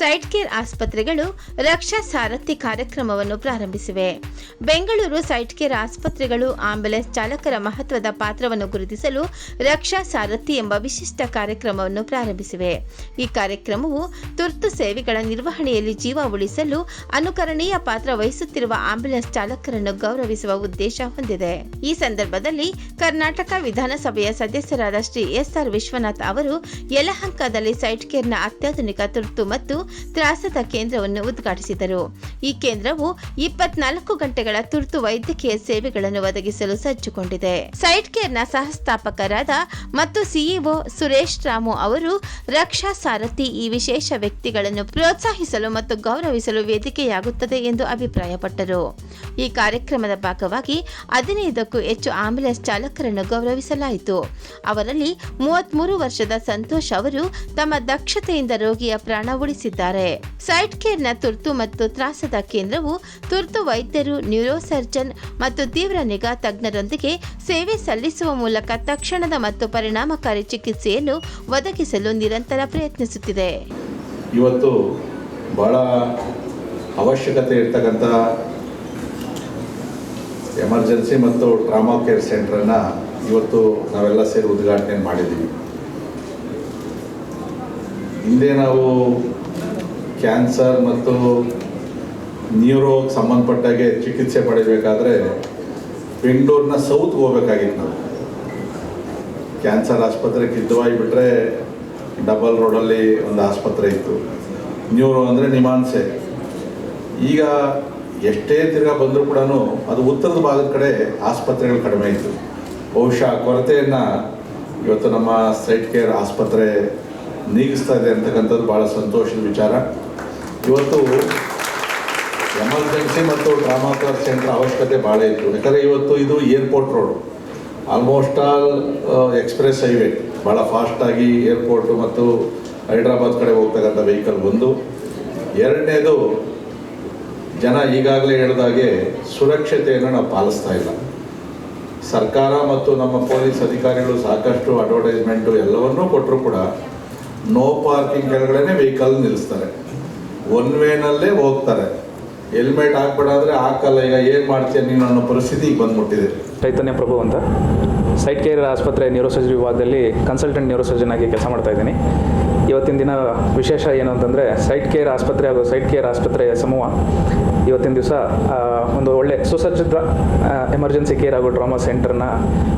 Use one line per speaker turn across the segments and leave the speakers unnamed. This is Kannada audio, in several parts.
ಸೈಡ್ ಕೇರ್ ಆಸ್ಪತ್ರೆಗಳು ರಕ್ಷಾ ಸಾರಥಿ ಕಾರ್ಯಕ್ರಮವನ್ನು ಪ್ರಾರಂಭಿಸಿವೆ. ಬೆಂಗಳೂರು ಸೈಡ್ ಕೇರ್ ಆಸ್ಪತ್ರೆಗಳು ಆಂಬ್ಯುಲೆನ್ಸ್ ಚಾಲಕರ ಮಹತ್ವದ ಪಾತ್ರವನ್ನು ಗುರುತಿಸಲು ರಕ್ಷಾ ಸಾರಥಿ ಎಂಬ ವಿಶಿಷ್ಟ ಕಾರ್ಯಕ್ರಮವನ್ನು ಪ್ರಾರಂಭಿಸಿವೆ. ಈ ಕಾರ್ಯಕ್ರಮವು ತುರ್ತು ಸೇವೆಗಳ ನಿರ್ವಹಣೆಯಲ್ಲಿ ಜೀವ ಉಳಿಸಲು ಅನುಕರಣೀಯ ಪಾತ್ರ ವಹಿಸುತ್ತಿರುವ ಆಂಬ್ಯುಲೆನ್ಸ್ ಚಾಲಕರನ್ನು ಗೌರವಿಸುವ ಉದ್ದೇಶ ಹೊಂದಿದೆ. ಈ ಸಂದರ್ಭದಲ್ಲಿ ಕರ್ನಾಟಕ ವಿಧಾನಸಭೆಯ ಸದಸ್ಯರಾದ ಶ್ರೀ ಎಸ್ಆರ್ ವಿಶ್ವನಾಥ್ ಅವರು ಯಲಹಂಕದಲ್ಲಿ ಸೈಟ್ ಕೇರ್ನ ಅತ್ಯಾಧುನಿಕ ತುರ್ತು ಮತ್ತು ತ್ರಾಸದ ಕೇಂದ್ರವನ್ನು ಉದ್ಘಾಟಿಸಿದರು. ಈ ಕೇಂದ್ರವು ಇಪ್ಪತ್ನಾಲ್ಕು ಗಂಟೆಗಳ ತುರ್ತು ವೈದ್ಯಕೀಯ ಸೇವೆಗಳನ್ನು ಒದಗಿಸಲು ಸಜ್ಜುಗೊಂಡಿದೆ. ಸೈಟ್ ಕೇರ್ನ ಸಹಸ್ಥಾಪಕರಾದ ಮತ್ತು ಸಿಇಒ ಸುರೇಶ್ ರಾಮು ಅವರು ರಕ್ಷಾ ಸಾರಥಿ ಈ ವಿಶೇಷ ವ್ಯಕ್ತಿಗಳನ್ನು ಪ್ರೋತ್ಸಾಹಿಸಲು ಮತ್ತು ಗೌರವಿಸಲು ವೇದಿಕೆಯಾಗುತ್ತದೆ ಎಂದು ಅಭಿಪ್ರಾಯಪಟ್ಟರು. ಈ ಕಾರ್ಯಕ್ರಮದ ಭಾಗವಾಗಿ ಹದಿನೈದಕ್ಕೂ ಹೆಚ್ಚು ಆಂಬ್ಯುಲೆನ್ಸ್ ಚಾಲಕರನ್ನು ಗೌರವಿಸಲಾಯಿತು. ಅವರಲ್ಲಿ ಮೂವತ್ಮೂರು ವರ್ಷದ ಸಂತೋಷ್ ಅವರು ತಮ್ಮ ದಕ್ಷತೆಯಿಂದ ರೋಗಿಯ ಪ್ರಾಣ ಉಳಿಸಿದ್ದಾರೆ. ಸೈಟ್ ಕೇರ್ನ ತುರ್ತು ಮತ್ತು ತ್ರಾಸದ ಕೇಂದ್ರವು ತುರ್ತು ವೈದ್ಯರು, ನ್ಯೂರೋಸರ್ಜನ್ ಮತ್ತು ತೀವ್ರ ನಿಗಾ ತಜ್ಞರೊಂದಿಗೆ ಸೇವೆ ಸಲ್ಲಿಸುವ ಮೂಲಕ ತಕ್ಷಣದ ಮತ್ತು ಪರಿಣಾಮಕಾರಿ ಚಿಕಿತ್ಸೆಯನ್ನು ಒದಗಿಸಲು ನಿರಂತರ ಪ್ರಯತ್ನಿಸುತ್ತಿದೆ.
ಇವತ್ತು ಬಹಳ ಅವಶ್ಯಕತೆ ಇರ್ತಕ್ಕಂಥ ಎಮರ್ಜೆನ್ಸಿ ಮತ್ತು ಟ್ರಾಮಾ ಕೇರ್ ಸೆಂಟ್ರನ್ನು ಇವತ್ತು ನಾವೆಲ್ಲ ಸೇರಿ ಉದ್ಘಾಟನೆ ಮಾಡಿದ್ದೀವಿ. ಹಿಂದೆ ನಾವು ಕ್ಯಾನ್ಸರ್ ಮತ್ತು ನ್ಯೂರೋ ಸಂಬಂಧಪಟ್ಟಾಗೆ ಚಿಕಿತ್ಸೆ ಪಡಿಬೇಕಾದ್ರೆ ಬೆಂಗಳೂರಿನ ಸೌತ್ಗೆ ಹೋಗ್ಬೇಕಾಗಿತ್ತು ನಾವು. ಕ್ಯಾನ್ಸರ್ ಆಸ್ಪತ್ರೆ ಕಿದ್ದವಾಗಿ ಬಿಟ್ಟರೆ ಡಬಲ್ ರೋಡಲ್ಲಿ ಒಂದು ಆಸ್ಪತ್ರೆ ಇತ್ತು. ನ್ಯೂರೋ ಅಂದರೆ ನಿಮಾನ್ಸೆ. ಈಗ ಎಷ್ಟೇ ತಿರ್ಗಾ ಬಂದರೂ ಕೂಡ ಅದು ಉತ್ತರದ ಭಾಗದ ಕಡೆ ಆಸ್ಪತ್ರೆಗಳು ಕಡಿಮೆ ಇತ್ತು. ಬಹುಶಃ ಕೊರತೆಯನ್ನು ಇವತ್ತು ನಮ್ಮ ಸೈಟ್ ಕೇರ್ ಆಸ್ಪತ್ರೆ ನೀಗಿಸ್ತಾ ಇದೆ ಅಂತಕ್ಕಂಥದ್ದು ಭಾಳ ಸಂತೋಷದ ವಿಚಾರ. ಇವತ್ತು ಎಮರ್ಜೆನ್ಸಿ ಮತ್ತು ಟ್ರಾಮಾ ಕೇರ್ ಸೆಂಟರ್ ಅವಶ್ಯಕತೆ ಭಾಳ ಇತ್ತು. ಯಾಕಂದರೆ ಇವತ್ತು ಇದು airport road. Almost all express highway. ಭಾಳ ಫಾಸ್ಟಾಗಿ ಏರ್ಪೋರ್ಟು ಮತ್ತು ಹೈದ್ರಾಬಾದ್ ಕಡೆ ಹೋಗ್ತಕ್ಕಂಥ ವೆಹಿಕಲ್ ಒಂದು ಎರಡನೇದು, ಜನ ಈಗಾಗಲೇ ಹೇಳಿದಾಗೆ ಸುರಕ್ಷತೆಯನ್ನು ನಾವು ಪಾಲಿಸ್ತಾ ಇಲ್ಲ. ಸರ್ಕಾರ ಮತ್ತು ನಮ್ಮ ಪೊಲೀಸ್ ಅಧಿಕಾರಿಗಳು ಸಾಕಷ್ಟು ಅಡ್ವರ್ಟೈಸ್ಮೆಂಟು ಎಲ್ಲವನ್ನೂ ಕೊಟ್ಟರು ಕೂಡ ನೋ ಪಾರ್ಕಿಂಗ್ ಕೆಳಗಡೆ ವೆಹಿಕಲ್ ನಿಲ್ಲಿಸ್ತಾರೆ. ಒನ್ ವೇನಲ್ಲೇ ಹೋಗ್ತಾರೆ. ಹೆಲ್ಮೆಟ್ ಹಾಕ್ಬೇಡ ಅಂದ್ರೆ ಹಾಕಲ್ಲ, ಈಗ ಏನು ಮಾಡ್ತೀಯ ನೀನು ಅನ್ನೋ ಪರಿಸ್ಥಿತಿ ಈಗ ಬಂದ್ಬಿಟ್ಟಿದೆ
ಚೈತನ್ಯ ಪ್ರಭು ಅಂತ. ಸೈಟ್ ಕೇರ್ ಆಸ್ಪತ್ರೆ ನ್ಯೂರೋಸರ್ಜರಿ ವಿಭಾಗದಲ್ಲಿ ಕನ್ಸಲ್ಟೆಂಟ್ ನ್ಯೂರೋಸರ್ಜನ್ ಆಗಿ ಕೆಲಸ ಮಾಡ್ತಾ ಇದ್ದೀನಿ. ಇವತ್ತಿನ ದಿನ ವಿಶೇಷ ಏನು ಅಂತಂದರೆ, ಸೈಟ್ ಕೇರ್ ಆಸ್ಪತ್ರೆ ಹಾಗೂ ಸೈಟ್ ಕೇರ್ ಆಸ್ಪತ್ರೆಯ ಸಮೂಹ ಇವತ್ತಿನ ದಿವಸ ಒಂದು ಒಳ್ಳೆ ಸುಸಜ್ಜಿತ ಎಮರ್ಜೆನ್ಸಿ ಕೇರ್ ಹಾಗೂ ಟ್ರಾಮಾ ಸೆಂಟರ್ನ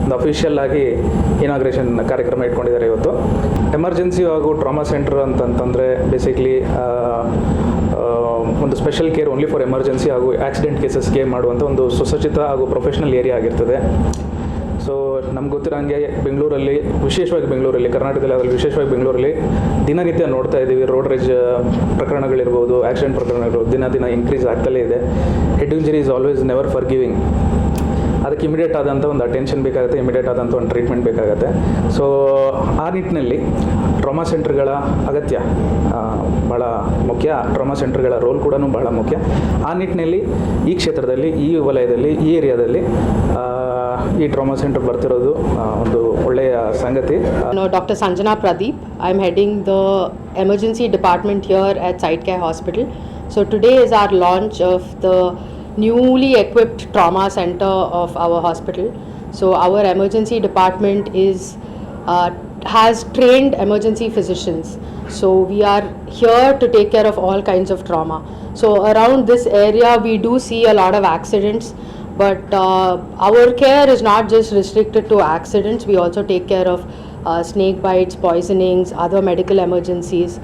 ಒಂದು ಅಫಿಷಿಯಲ್ ಆಗಿ ಇನಾಗ್ರೇಷನ್ ಕಾರ್ಯಕ್ರಮ ಇಟ್ಕೊಂಡಿದ್ದಾರೆ ಇವತ್ತು. ಎಮರ್ಜೆನ್ಸಿ ಹಾಗೂ ಟ್ರಾಮಾ ಸೆಂಟರ್ ಅಂತಂತಂದರೆ ಬೇಸಿಕ್ಲಿ ಒಂದು special care only for emergency ಹಾಗೂ ಆಕ್ಸಿಡೆಂಟ್ ಕೇಸಸ್ಗೆ ಮಾಡುವಂಥ ಒಂದು ಸುಸಜ್ಜಿತ ಹಾಗೂ ಪ್ರೊಫೆಷನಲ್ ಏರಿಯಾ ಆಗಿರ್ತದೆ. ಸೊ ನಮ್ಗೆ ಗೊತ್ತಿರೋ ಹಂಗೆ ಬೆಂಗಳೂರಲ್ಲಿ, ವಿಶೇಷವಾಗಿ ಬೆಂಗಳೂರಲ್ಲಿ, ಕರ್ನಾಟಕದಲ್ಲಿ ಅದರಲ್ಲಿ ವಿಶೇಷವಾಗಿ ಬೆಂಗಳೂರಲ್ಲಿ ದಿನನಿತ್ಯ ನೋಡ್ತಾ ಇದ್ದೀವಿ. ರೋಡ್ ರೇಜ್ ಪ್ರಕರಣಗಳಿರ್ಬೋದು ಆಕ್ಸಿಡೆಂಟ್ ಪ್ರಕರಣಗಳು ದಿನ ದಿನ ಇನ್ಕ್ರೀಸ್ ಆಗ್ತಲೇ ಇದೆ. Head injury is always never forgiving ಅದಕ್ಕೆ ಇಮಿಡಿಯೇಟ್ ಆದಂಥ ಒಂದು ಅಟೆನ್ಷನ್ ಬೇಕಾಗುತ್ತೆ ಇಮಿಡಿಯೇಟ್ ಆದಂಥ ಒಂದು ಟ್ರೀಟ್ಮೆಂಟ್ ಬೇಕಾಗುತ್ತೆ. ಸೊ ಆ ನಿಟ್ಟಿನಲ್ಲಿ ಟ್ರಾಮಾ ಸೆಂಟರ್ಗಳ ಅಗತ್ಯ ಭಾಳ ಮುಖ್ಯ. ಟ್ರಾಮಾ ಸೆಂಟರ್ಗಳ ರೋಲ್ ಕೂಡ ಭಾಳ ಮುಖ್ಯ. ಆ ನಿಟ್ಟಿನಲ್ಲಿ ಈ ಕ್ಷೇತ್ರದಲ್ಲಿ, ಈ ವಲಯದಲ್ಲಿ, ಈ ಏರಿಯಾದಲ್ಲಿ ಈ ಟ್ರಾಮಾ ಸೆಂಟರ್ ಬರ್ತಿರೋದು ಒಂದು ಒಳ್ಳೆಯ ಸಂಗತಿ.
Doctor Sanjana Pradeep I am heading the emergency department here at Side Care hospital so today is our launch of the newly equipped trauma center of our hospital. So our emergency department is uh, has trained emergency physicians. So we are here to take care of all kinds of trauma. So around this area we do see a lot of accidents but uh, our care is not just restricted to accidents we also take care of uh, snake bites poisonings other medical emergencies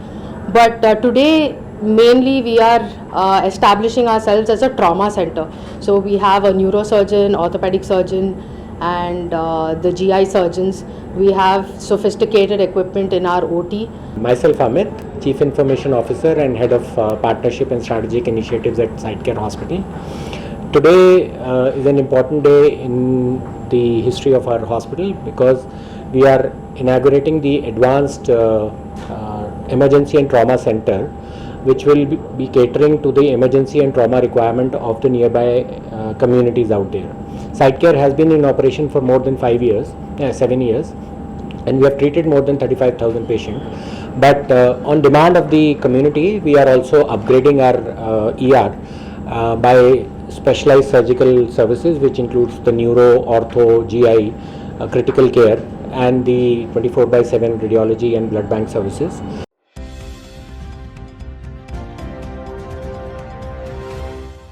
but uh, today mainly we are uh, establishing ourselves as a trauma center. So we have a neurosurgeon orthopedic surgeon and uh, the gi surgeons. We have sophisticated equipment in our ot
Myself Amit, Chief Information Officer and Head of uh, Partnership and Strategic Initiatives at Sidecare Hospital. Today uh, is an important day in the history of our hospital because we are inaugurating the advanced uh, uh, emergency and trauma center which will be- catering to the emergency and trauma requirement of the nearby uh, communities out there. Sidecare has been in operation for more than five years, uh, seven years and we have treated more than 35,000 patients. But uh, on demand of the community, we are also upgrading our ER by specialized surgical services, which includes the neuro, ortho, GI, uh, critical care, and the 24 by 7 radiology and blood bank services.